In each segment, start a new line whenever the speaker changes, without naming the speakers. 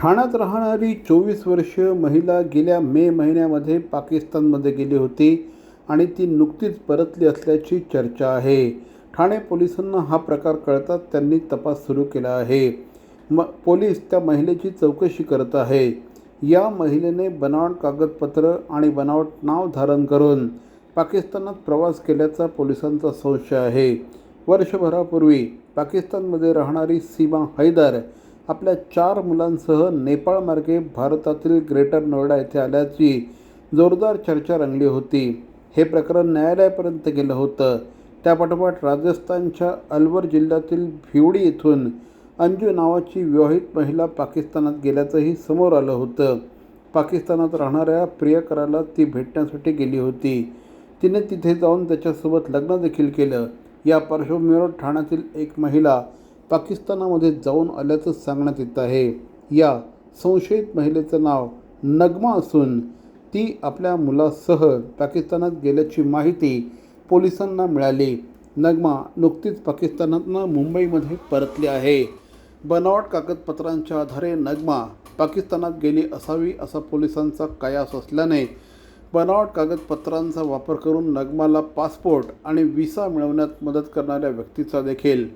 ठाण्यात राहणारी चोवीस वर्ष महिला गेल्या मे महिन्यामध्ये पाकिस्तानमध्ये गेली होती आणि ती नुकतीच परतली असल्याची चर्चा आहे. ठाणे पोलिसांना हा प्रकार कळताच त्यांनी तपास सुरू केला आहे. म पोलीस त्या महिलेची चौकशी करत आहे. या महिलेने बनावट कागदपत्र आणि बनावट नाव धारण करून पाकिस्तानात प्रवास केल्याचा पोलिसांचा संशय आहे. वर्षभरापूर्वी पाकिस्तानमध्ये राहणारी सीमा हैदर आपल्या चार मुलांसह नेपाळमार्गे भारतातील ग्रेटर नोएडा येथे आल्याची जोरदार चर्चा रंगली होती. हे प्रकरण न्यायालयापर्यंत गेलं होतं. त्यापाठोपाठ राजस्थानच्या अलवर जिल्ह्यातील भिवडी येथून अंजू नावाची विवाहित महिला पाकिस्तानात गेल्याचंही समोर आलं होतं. पाकिस्तानात राहणाऱ्या प्रियकराला ती भेटण्यासाठी गेली होती. तिने तिथे जाऊन त्याच्यासोबत लग्न देखील केलं. या पार्श्वभूमीवर ठाण्यातील एक महिला पाकिस्तानामध्ये जाऊन आल्याचं सांगण्यात येत आहे. या संशयित महिलेचं नाव नगमा असून ती आपल्या मुलासह पाकिस्तानात गेल्याची माहिती पोलिसांना मिळाली. नगमा नुकतीच पाकिस्तानातनं मुंबईमध्ये परतली आहे. बनावट कागदपत्रांच्या आधारे नगमा पाकिस्तानात गेली असावी असा पोलिसांचा कयास असल्याने बनावट कागदपत्रांचा वापर करून नगमाला पासपोर्ट आणि व्हिसा मिळवण्यात मदत करणाऱ्या व्यक्तीचा देखील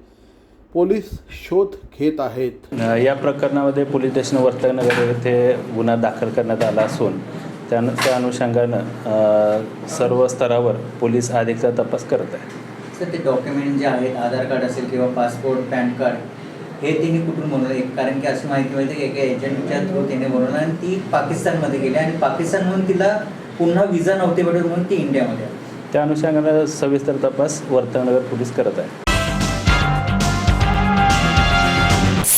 पोलीस शोध घेत आहेत.
या प्रकरणामध्ये पोलीस स्टेशन वर्तकनगर येथे गुन्हा दाखल करण्यात आला असून त्या त्या अनुषंगानं सर्व स्तरावर पोलीस अधिकचा तपास करत आहे
सर ते डॉक्युमेंट जे आहेत आधार कार्ड असेल किंवा पासपोर्ट पॅन कार्ड हे तिने कुठून बनवलं? एक कारण की अशी माहिती मिळते की एका एजंटच्या थ्रू तिने बनवलं आणि ती पाकिस्तानमध्ये गेली आणि पाकिस्तानमधून तिला पुन्हा विजा नव्हते भेटत म्हणून ती इंडियामध्ये.
त्या अनुषंगानं सविस्तर तपास वर्तकनगर पोलीस करत आहे